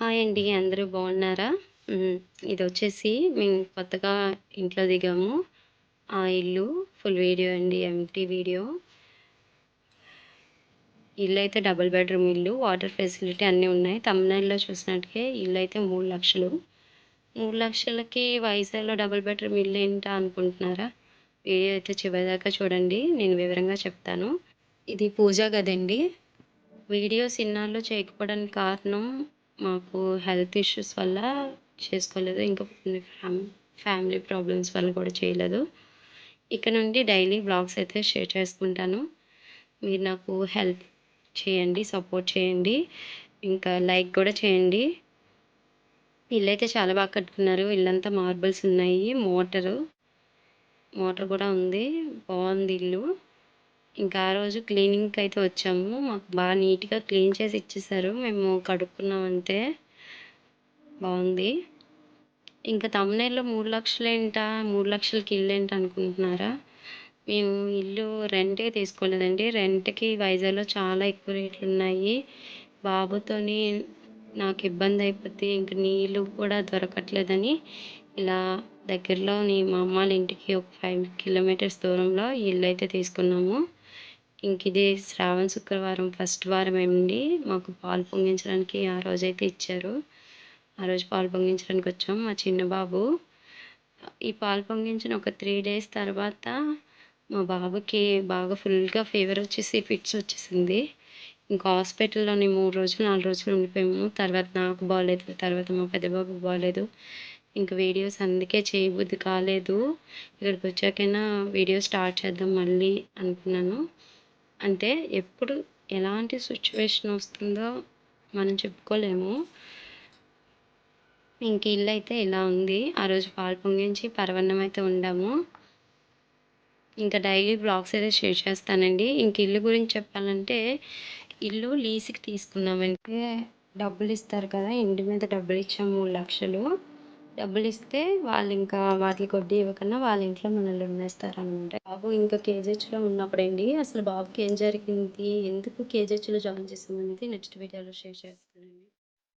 Hi అండి అందరూ బాగున్నారా? ఇది వచ్చేసి మేము కొత్తగా ఇంట్లో దిగాము. ఆ ఇల్లు ఫుల్ వీడియో అండి ఎంటీ వీడియో. ఇల్లు అయితే డబుల్ బెడ్రూమ్ ఇల్లు వాటర్ ఫెసిలిటీ అన్నీ ఉన్నాయి. తమిళనాడులో చూసినట్టుగా ఇల్లు అయితే మూడు లక్షలు. మూడు లక్షలకి వైజాగ్లో డబుల్ బెడ్రూమ్ ఇల్లు ఏంటా అనుకుంటున్నారా? వీడియో అయితే చివరిదాకా చూడండి నేను వివరంగా చెప్తాను. ఇది పూజా గదండి. వీడియోస్ ఇన్నాళ్ళు చేయకపోవడానికి కారణం మాకు హెల్త్ ఇష్యూస్ వల్ల చేసుకోలేదు. ఇంకా ఫ్యామ్ ఫ్యామిలీ ప్రాబ్లమ్స్ వల్ల కూడా చేయలేదు. ఇక్కడ నుండి డైలీ బ్లాగ్స్ అయితే షేర్ చేసుకుంటాను. మీరు నాకు హెల్ప్ చేయండి సపోర్ట్ చేయండి. ఇంకా లైక్ కూడా చేయండి. ఇల్లు అయితే చాలా బాగా కట్టుకున్నారు. ఇల్లంతా మార్బుల్స్ ఉన్నాయి. మోటరు మోటర్ కూడా ఉంది. బాగుంది ఇల్లు. ఇంకా ఆ రోజు క్లీనింగ్కి అయితే వచ్చాము. మాకు బాగా నీట్గా క్లీన్ చేసి ఇచ్చేసారు. మేము కడుక్కున్నాం అంతే బాగుంది ఇంకా తమిళనాడులో మూడు లక్షలు ఏంటా మూడు లక్షలకి ఇల్లు ఏంటి అనుకుంటున్నారా? మేము ఇల్లు రెంటే తీసుకోలేదండి. రెంట్కి వైజాగ్లో చాలా ఎక్కువ రేట్లు ఉన్నాయి బాబుతోని నాకు ఇబ్బంది అయిపోతే ఇంక నీళ్ళు కూడా దొరకట్లేదని ఇలా దగ్గరలోని మా అమ్మ వాళ్ళ ఇంటికి ఒక ఫైవ్ కిలోమీటర్స్ దూరంలో ఇల్లు అయితే తీసుకున్నాము. ఇంక ఇది శ్రావణ శుక్రవారం ఫస్ట్ వారం అండి మాకు పాలు పొంగించడానికి ఆ రోజైతే ఇచ్చారు. ఆ రోజు పాలు పొంగించడానికి వచ్చాం మా చిన్న బాబు. ఈ పాలు పొంగించిన ఒక త్రీ డేస్ తర్వాత మా బాబుకి బాగా ఫుల్గా ఫీవర్ వచ్చేసి ఫిట్స్ వచ్చేసింది. ఇంకా హాస్పిటల్లోని మూడు రోజులు నాలుగు రోజులు ఉండిపోయాము. తర్వాత నాకు బాగాలేదు తర్వాత మా పెద్ద బాబుకి బాగాలేదు ఇంకా వీడియోస్ అందుకే చేయబుద్ధి కాలేదు. ఇక్కడికి వచ్చాకైనా వీడియో స్టార్ట్ చేద్దాం మళ్ళీ అనుకున్నాను. అంటే ఎప్పుడు ఎలాంటి సిచ్యువేషన్ వస్తుందో మనం చెప్పుకోలేము. ఇంక ఇల్లు అయితే ఇలా ఉంది? ఆ రోజు పాలు పొంగించి పరవన్నం అయితే ఉండాము ఇంకా డైలీ బ్లాగ్స్ అయితే షేర్ చేస్తానండి. ఇంక ఇల్లు గురించి చెప్పాలంటే ఇల్లు లీజుకి తీసుకున్నామంటే డబ్బులు ఇస్తారు కదా ఇంటి మీద డబ్బులు ఇచ్చాము మూడు లక్షలు. డబ్బులు ఇస్తే వాళ్ళు ఇంకా వాటికి వడ్డీ ఇవ్వకుండా వాళ్ళ ఇంట్లో మనల్ని ఉండేస్తారనమాట బాబు ఇంకా కేజీహెచ్లో ఉన్నప్పుడండి అసలు బాబుకి ఏం జరిగింది? ఎందుకు కేజీహెచ్లో జాయిన్ చేసామనేది నెక్స్ట్ వీడియోలో షేర్ చేస్తానండి.